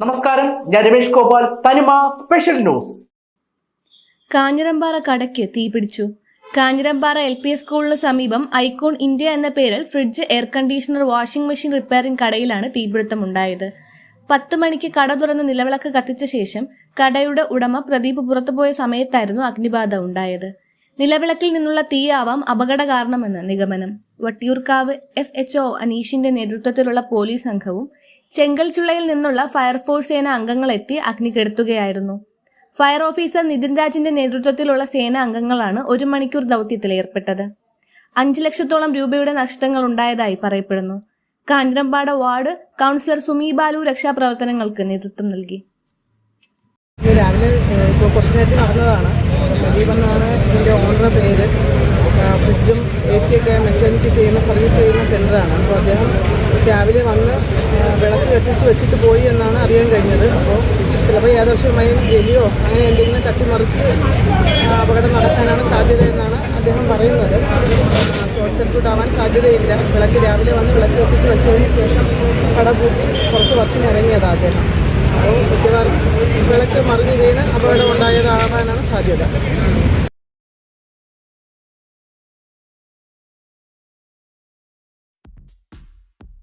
നമസ്കാരം. ഞാൻ രമേഷ് ഗോപാൽ. തനിമ സ്പെഷ്യൽ ന്യൂസ് കാഞ്ഞിരമ്പാറ കടയ്ക്ക് തീപിടിച്ചു കാഞ്ഞിരമ്പാറ എൽ പി സ്കൂളിന് സമീപം ഐക്കോൺ ഇന്ത്യ എന്ന പേരിൽ fridge air conditioner washing machine repairing കടയിലാണ് തീപിടുത്തമുണ്ടായത്. പത്ത് മണിക്ക് കട തുറന്ന് നിലവിളക്ക് കത്തിച്ച ശേഷം കടയുടെ ഉടമ പ്രദീപ് പുറത്തുപോയ സമയത്തായിരുന്നു അഗ്നിബാധ ഉണ്ടായത്. നിലവിളക്കിൽ നിന്നുള്ള തീയാവാം അപകട കാരണമെന്ന് നിഗമനം. വട്ടിയൂർക്കാവ് എസ് എച്ച് ഒ അനീഷിന്റെ നേതൃത്വത്തിലുള്ള പോലീസ് സംഘവും ചെങ്കൽച്ചുള്ളയിൽ നിന്നുള്ള ഫയർഫോഴ്സ് സേന അംഗങ്ങളെത്തി അഗ്നി കെടുത്തുകയായിരുന്നു ഫയർ ഓഫീസർ നിതിൻ രാജിന്റെ നേതൃത്വത്തിലുള്ള സേന അംഗങ്ങളാണ് ഒരു മണിക്കൂർ ദൗത്യത്തിൽ ഏർപ്പെട്ടത്. അഞ്ചു ലക്ഷത്തോളം രൂപയുടെ നഷ്ടങ്ങൾ ഉണ്ടായതായി പറയപ്പെടുന്നു. കാഞ്ഞിരമ്പാട് വാർഡ് കൗൺസിലർ സുമി ബാലു രക്ഷാപ്രവർത്തനങ്ങൾക്ക് നേതൃത്വം നൽകി. രാവിലെ ഇപ്പോൾ കുറച്ച് നേരത്തെ നടന്നതാണ്. പ്രദീപ് എന്നാണ് ഇതിന്റെ ഓണറുടെ പേര്. ഫ്രിഡ്ജും എ സി ഒക്കെ മെക്കാനിക്ക് ചെയ്യുന്ന സർവീസ് ചെയ്യുന്ന സെന്ററാണ് അപ്പോൾ അദ്ദേഹം രാവിലെ വന്ന് വിളക്ക് കത്തിച്ച് വെച്ചിട്ട് പോയി എന്നാണ് അറിയാൻ കഴിഞ്ഞത്. അപ്പോൾ ചിലപ്പോൾ യാദർശ്യമായും എലിയോ അങ്ങനെ എന്തെങ്കിലും തട്ടിമറിച്ച് അപകടം നടക്കാനാണ് സാധ്യത എന്നാണ് അദ്ദേഹം പറയുന്നത്. ഷോർട്ട് സർക്യൂട്ട് ആവാൻ സാധ്യതയില്ല. വിളക്ക് രാവിലെ വന്ന് വിളക്ക് കത്തിച്ച് വെച്ചതിന് ശേഷം കട പൂട്ടി പുറത്ത് വർക്കിന് ഇറങ്ങിയതാണ് അദ്ദേഹം. മിക്കവാറും വിളക്ക് മറിഞ്ഞു വീണ് അപകടം ഉണ്ടായതാകാനാണ് സാധ്യത.